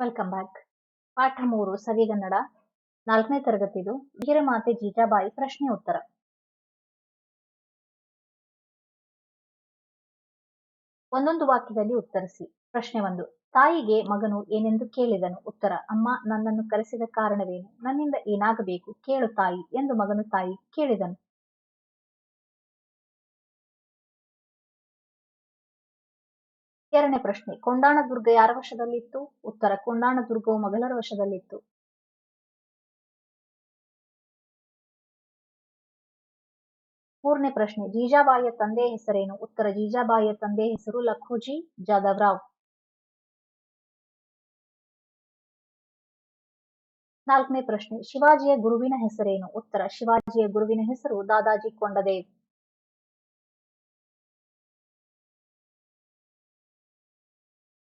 Welcome back ಪಾಠ ಮೂರು ಸವಿಗನ್ನಡ ನಾಲ್ಕನೇ ತರಗತಿದು. ವೀರಮಾತೆ ಜೀಜಾಬಾಯಿ ಪ್ರಶ್ನೆ ಉತ್ತರ. ಒಂದೊಂದು ವಾಕ್ಯದಲ್ಲಿ ಉತ್ತರಿಸಿ. ಪ್ರಶ್ನೆ ಒಂದು, ತಾಯಿಗೆ ಮಗನು ಏನೆಂದು ಕೇಳಿದನು? ಉತ್ತರ, ಅಮ್ಮ, ನನ್ನನ್ನು ಕರೆಸಿದ ಕಾರಣವೇನು? ನನ್ನಿಂದ ಏನಾಗಬೇಕು? ಕೇಳು ತಾಯಿ ಎಂದು ಮಗನು ತಾಯಿ ಕೇಳಿದನು. ಎರಡನೇ ಪ್ರಶ್ನೆ ಕೊಂಡಾಣ ದುರ್ಗ ಯಾರ ವಶದಲ್ಲಿತ್ತು? ಉತ್ತರ ಕೊಂಡಾಣ ದುರ್ಗವು ಮೊಘಲರ ವಶದಲ್ಲಿತ್ತು. ಮೂರನೇ ಪ್ರಶ್ನೆ, ಜೀಜಾಬಾಯಿಯ ತಂದೆಯ ಹೆಸರೇನು? ಉತ್ತರ, ಜೀಜಾಬಾಯಿಯ ತಂದೆಯ ಹೆಸರು ಲಖೋಜಿ ಜಾದವ್ರಾವ್ ನಾಲ್ಕನೇ ಪ್ರಶ್ನೆ, ಶಿವಾಜಿಯ ಗುರುವಿನ ಹೆಸರೇನು? ಉತ್ತರ, ಶಿವಾಜಿಯ ಗುರುವಿನ ಹೆಸರು ದಾದಾಜಿ ಕೊಂಡದೇವ್.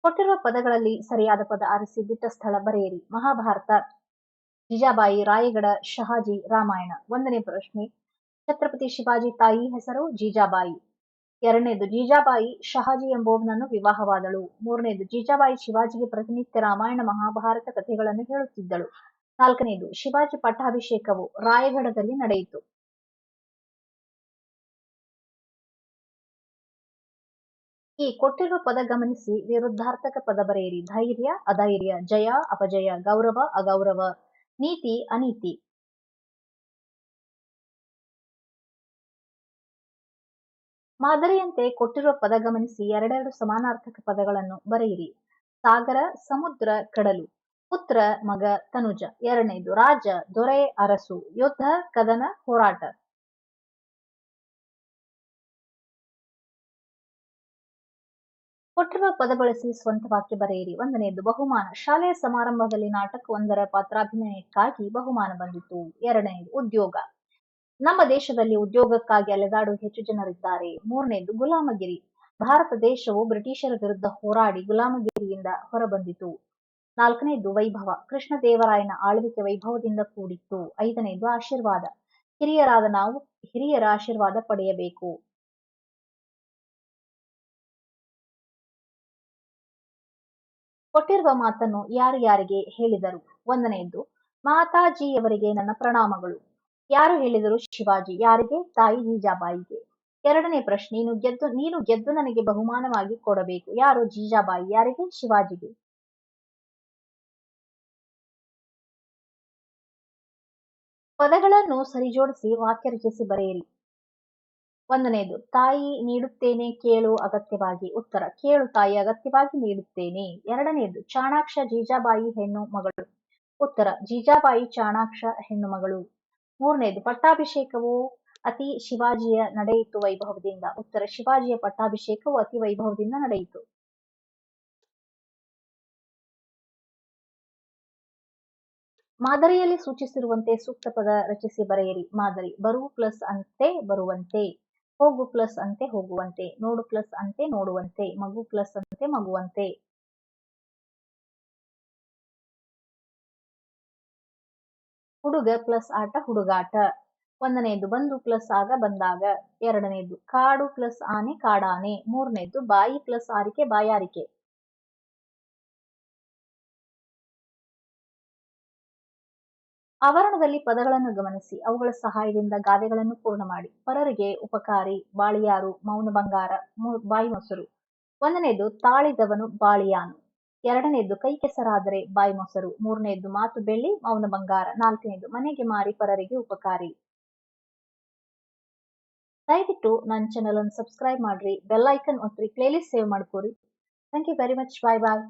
ಕೊಟ್ಟಿರುವ ಪದಗಳಲ್ಲಿ ಸರಿಯಾದ ಪದ ಆರಿಸಿ ಬಿಟ್ಟ ಸ್ಥಳ ಬರೆಯಿರಿ. ಮಹಾಭಾರತ. ಜಿಜಾಬಾಯಿ, ರಾಯಗಡ, ಶಹಾಜಿ, ರಾಮಾಯಣ. ಒಂದನೇ ಪ್ರಶ್ನೆ. ಛತ್ರಪತಿ ಶಿವಾಜಿ ತಾಯಿ ಹೆಸರು ಜೀಜಾಬಾಯಿ. ಎರಡನೇದು, ಜೀಜಾಬಾಯಿ, ಶಹಾಜಿ ಎಂಬುವವನನ್ನು ವಿವಾಹವಾದಳು. ಮೂರನೇದು, ಜೀಜಾಬಾಯಿ ಶಿವಾಜಿಗೆ ಪ್ರತಿನಿತ್ಯ ರಾಮಾಯಣ, ಮಹಾಭಾರತ ಕಥೆಗಳನ್ನು ಹೇಳುತ್ತಿದ್ದಳು. ನಾಲ್ಕನೇದು, ಶಿವಾಜಿ ಪಟ್ಟಾಭಿಷೇಕವು ರಾಯಗಢದಲ್ಲಿ ನಡೆಯಿತು. ಈ ಕೊಟ್ಟಿರುವ ಪದ ಗಮನಿಸಿ ವಿರುದ್ಧಾರ್ಥಕ ಪದ ಬರೆಯಿರಿ. ಧೈರ್ಯ, ಅಧೈರ್ಯ, ಜಯ, ಅಪಜಯ, ಗೌರವ, ಅಗೌರವ, ನೀತಿ, ಅನೀತಿ. ಮಾದರಿಯಂತೆ ಕೊಟ್ಟಿರುವ ಪದ ಗಮನಿಸಿ ಎರಡೆರಡು ಸಮಾನಾರ್ಥಕ ಪದಗಳನ್ನು ಬರೆಯಿರಿ. ಸಾಗರ, ಸಮುದ್ರ, ಕಡಲು. ಪುತ್ರ, ಮಗ, ತನುಜ. ಎರಡನೇದು ರಾಜ, ದೊರೆ, ಅರಸು. ಯುದ್ಧ, ಕದನ, ಹೋರಾಟ. ಕೊಟ್ಟಿರುವ ಪದ ಬಳಸಿ ಸ್ವಂತ ವಾಕ್ಯ ಬರೆಯಿರಿ. ಒಂದನೆಯದು, ಬಹುಮಾನ. ಶಾಲೆಯ ಸಮಾರಂಭದಲ್ಲಿ ನಾಟಕ ಒಂದರ ಪಾತ್ರಾಭಿನಯಕ್ಕಾಗಿ ಬಹುಮಾನ ಬಂದಿತು ಎರಡನೆಯದು, ಉದ್ಯೋಗ. ನಮ್ಮ ದೇಶದಲ್ಲಿ ಉದ್ಯೋಗಕ್ಕಾಗಿ ಅಲೆದಾಡುವ ಹೆಚ್ಚು ಜನರಿದ್ದಾರೆ. ಮೂರನೆಯದು, ಗುಲಾಮಗಿರಿ. ಭಾರತ ದೇಶವು ಬ್ರಿಟಿಷರ ವಿರುದ್ಧ ಹೋರಾಡಿ ಗುಲಾಮಗಿರಿಯಿಂದ ಹೊರಬಂದಿತು. ನಾಲ್ಕನೆಯದು, ವೈಭವ. ಕೃಷ್ಣದೇವರಾಯನ ಆಳ್ವಿಕೆ ವೈಭವದಿಂದ ಕೂಡಿತ್ತು. ಐದನೆಯದು, ಆಶೀರ್ವಾದ. ಹಿರಿಯರಾದ ನಾವು ಹಿರಿಯರ ಆಶೀರ್ವಾದ ಪಡೆಯಬೇಕು. ಕೊಟ್ಟಿರುವ ಮಾತನ್ನು ಯಾರು ಯಾರಿಗೆ ಹೇಳಿದರು? ಒಂದನೆಯದ್ದು ಮಾತಾಜಿಯವರಿಗೆ ನನ್ನ ಪ್ರಣಾಮಗಳು. ಯಾರು ಹೇಳಿದರು? ಶಿವಾಜಿ. ಯಾರಿಗೆ? ತಾಯಿ ಜೀಜಾಬಾಯಿಗೆ. ಎರಡನೇ ಪ್ರಶ್ನೆ, ನೀನು ಗೆದ್ದು ನೀನು ಗೆದ್ದು ನನಗೆ ಬಹುಮಾನವಾಗಿ ಕೊಡಬೇಕು. ಯಾರು? ಜೀಜಾಬಾಯಿ. ಯಾರಿಗೆ? ಶಿವಾಜಿಗೆ. ಪದಗಳನ್ನು ಸರಿಜೋಡಿಸಿ ವಾಕ್ಯ ರಚಿಸಿ ಬರೆಯಿರಿ. ಒಂದನೇದು ತಾಯಿ ನೀಡುತ್ತೇನೆ ಕೇಳು ಅಗತ್ಯವಾಗಿ. ಉತ್ತರ, ಕೇಳು ತಾಯಿ ಅಗತ್ಯವಾಗಿ ನೀಡುತ್ತೇನೆ. ಎರಡನೇದು ಚಾಣಾಕ್ಷ ಜೀಜಾಬಾಯಿ ಹೆಣ್ಣು ಮಗಳು. ಉತ್ತರ, ಜೀಜಾಬಾಯಿ ಚಾಣಾಕ್ಷ ಹೆಣ್ಣು ಮಗಳು. ಮೂರನೇದು ಪಟ್ಟಾಭಿಷೇಕವು ಅತಿ ಶಿವಾಜಿಯ ನಡೆಯಿತು ವೈಭವದಿಂದ. ಉತ್ತರ, ಶಿವಾಜಿಯ ಪಟ್ಟಾಭಿಷೇಕವು ಅತಿ ವೈಭವದಿಂದ ನಡೆಯಿತು. ಮಾದರಿಯಲ್ಲಿ ಸೂಚಿಸಿರುವಂತೆ ಸೂಕ್ತ ಪದ ರಚಿಸಿ ಬರೆಯಿರಿ. ಮಾದರಿ, ಬರು ಪ್ಲಸ್ ಅಂತೆ ಬರುವಂತೆ. ಹೋಗು ಪ್ಲಸ್ ಅಂತೆ ಹೋಗುವಂತೆ, ನೋಡು ಪ್ಲಸ್ ಅಂತೆ ನೋಡುವಂತೆ, ಮಗು ಪ್ಲಸ್ ಅಂತೆ ಮಗುವಂತೆ. ಹುಡುಗ ಪ್ಲಸ್ ಆಟ ಹುಡುಗಾಟ. ಒಂದನೇದು ಬಂದು ಪ್ಲಸ್ ಆಗ ಬಂದಾಗ ಎರಡನೇದು ಕಾಡು ಪ್ಲಸ್ ಆನೆ ಕಾಡಾನೆ. ಮೂರನೇದು ಬಾಯಿ ಪ್ಲಸ್ ಆರಿಕೆ ಬಾಯಾರಿಕೆ. ಆವರಣದಲ್ಲಿ ಪದಗಳನ್ನು ಗಮನಿಸಿ. ಅವುಗಳ ಸಹಾಯದಿಂದ ಗಾದೆಗಳನ್ನು ಪೂರ್ಣ ಮಾಡಿ. ಪರರಿಗೆ ಉಪಕಾರಿ, ಬಾಳಿಯಾರು, ಮೌನ ಬಂಗಾರ ಬಾಯಿ ಮೊಸರು. ಒಂದನೇದು ತಾಳಿದವನು ಬಾಳಿಯಾನು. ಎರಡನೇದು ಕೈ ಕೆಸರಾದರೆ ಬಾಯಿ ಮೊಸರು. ಮೂರನೇದು ಮಾತು ಬೆಳ್ಳಿ, ಮೌನ ಬಂಗಾರ. ನಾಲ್ಕನೇದು ಮನೆಗೆ ಮಾರಿ ಪರರಿಗೆ ಉಪಕಾರಿ. ದಯವಿಟ್ಟು ನನ್ನ ಚಾನಲ್ ಅನ್ನು ಸಬ್ಸ್ಕ್ರೈಬ್ ಮಾಡ್ರಿ. ಬೆಲ್ ಐಕನ್ ಒತ್ತಿ playlist save ಮಾಡ್ಕೋರಿ. Thank you very much bye bye